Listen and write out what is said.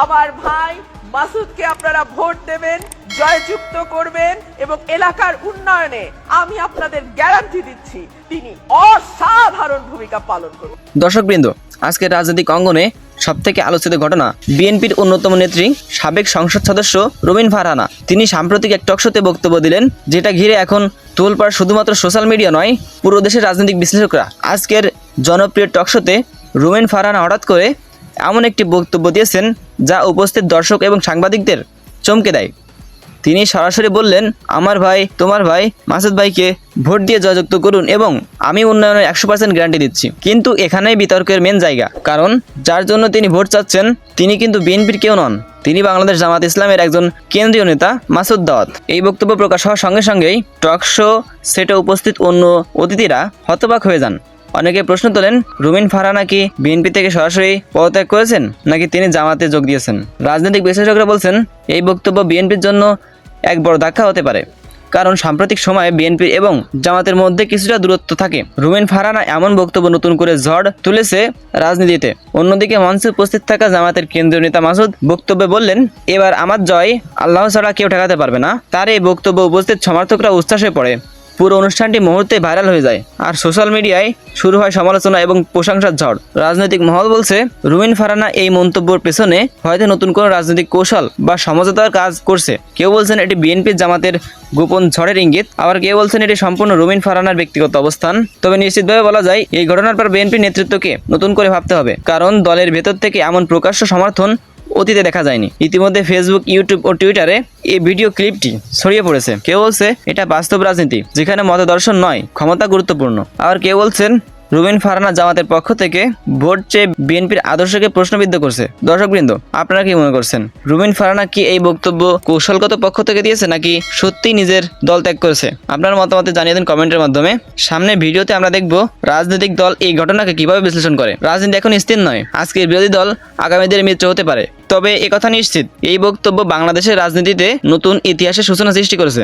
আমার ভাই মাসুদকে আপনারা ভোট দেবেন, জয়যুক্ত করবেন এবং এলাকার উন্নয়নে আমি আপনাদের গ্যারান্টি দিচ্ছি, তিনি অসাধারণ ভূমিকা পালন করবেন দর্শকবৃন্দ, আজকের রাজনৈতিক অঙ্গনে সবথেকে আলোচিত ঘটনা, বিএনপির অন্যতম নেত্রী, সাবেক সংসদ সদস্য রুমিন ফারহানা। তিনি সাম্প্রতিক এক টকশোতে বক্তব্য দিলেন, যেটা ঘিরে এখন তোলপাড় শুধুমাত্র সোশ্যাল মিডিয়া নয়, পুরো দেশের রাজনৈতিক বিশ্লেষকরা আজকের জনপ্রিয় টকশোতে রুমিন ফারহানা হঠাৎ করে এমন একটি বক্তব্য দিয়েছেন যা উপস্থিত দর্শক এবং সাংবাদিকদের চমকে দেয়। তিনি সরাসরি বললেন, আমার ভাই, তোমার ভাই মাসুদ ভাইকে ভোট দিয়ে জয়যুক্ত করুন এবং আমি উন্নয়নের একশো পার্সেন্ট গ্যারান্টি দিচ্ছি। কিন্তু এখানেই বিতর্কের মেন জায়গা। কারণ যার জন্য তিনি ভোট চাচ্ছেন, তিনি কিন্তু বিএনপির কেউ নন। তিনি বাংলাদেশ জামাত ইসলামের একজন কেন্দ্রীয় নেতা মাসুদ দাওয়াত। এই বক্তব্য প্রকাশ হওয়ার সঙ্গে সঙ্গেই টক শো সেটে উপস্থিত অন্য অতিথিরা হতবাক হয়ে যান। অনেকে প্রশ্ন তোলেন, রুমিন ফারহানা কি বিএনপি থেকে সরাসরি পদত্যাগ করেছেন, নাকি তিনি জামাতে যোগ দিয়েছেন? রাজনৈতিক বিশেষজ্ঞরা বলছেন, এই বক্তব্য বিএনপির জন্য এক বড় ধাক্কা হতে পারে। কারণ সাম্প্রতিক সময়ে বিএনপি এবং জামাতের মধ্যে কিছুটা দূরত্ব থাকে। রুমিন ফারানা এমন বক্তব্য নতুন করে ঝড় তুলেছে রাজনীতিতে। অন্যদিকে মঞ্চে উপস্থিত থাকা জামাতের কেন্দ্রীয় নেতা মাসুদ বক্তব্যে বললেন, এবার আমার জয় আল্লাহ ছাড়া কেউ ঠেকাতে পারবে না। তার এই বক্তব্য উপস্থিত সমর্থকরা উচ্ছ্বাসে পড়ে। পুরো অনুষ্ঠানটি মুহূর্তে ভাইরাল হয়ে যায়। আর সোশ্যাল মিডিয়ায় শুরু হয় সমালোচনা এবং প্রশংসার ঝড়। রাজনৈতিক মহল বলছে, রুমিন ফারানা এই মন্তব্যের পেছনে হয়তো নতুন কোনো রাজনৈতিক কৌশল বা সমঝোতার কাজ করছে। কেউ বলছেন এটি বিএনপির জামাতের গোপন ঝড়ের ইঙ্গিত, আবার কেউ বলছেন এটি সম্পূর্ণ রুমিন ফারানার ব্যক্তিগত অবস্থান। তবে নিশ্চিতভাবে বলা যায়, এই ঘটনার পর বিএনপি নেতৃত্বকে নতুন করে ভাবতে হবে, কারণ দলের ভেতর থেকে এমন প্রকাশ্য সমর্থন অতীতে দেখা যায়নি। ইতিমধ্যে ফেসবুক ইউটিউব ও টুইটারে এই ভিডিও ক্লিপটি ছড়িয়ে পড়েছে। কেউ বলছে, এটা বাস্তব রাজনীতি, যেখানে মতদর্শন নয়, ক্ষমতা গুরুত্বপূর্ণ। আর কেউ বলছেন রুবিন ফারানা জামাতের পক্ষ থেকে ভোট চেয়ে বিএনপির আদর্শকে প্রশ্নবিদ্ধ করছে। দর্শকবৃন্দ, আপনারা কি মনে করছেন? রুবিন ফারানা কি এই বক্তব্য কৌশলগত পক্ষ থেকে দিয়েছে নাকি সত্যি নিজের দল ত্যাগ করেছে? আপনার মতামতে জানিয়ে দিন কমেন্টের মাধ্যমে। সামনে ভিডিওতে আমরা দেখব রাজনৈতিক দল এই ঘটনাকে কীভাবে বিশ্লেষণ করে। রাজনীতি এখন স্থির নয়, আজকের বিরোধী দল আগামীদের মিত্র হতে পারে। তবে একথা নিশ্চিত, এই বক্তব্য বাংলাদেশের রাজনীতিতে নতুন ইতিহাসের সূচনা সৃষ্টি করেছে।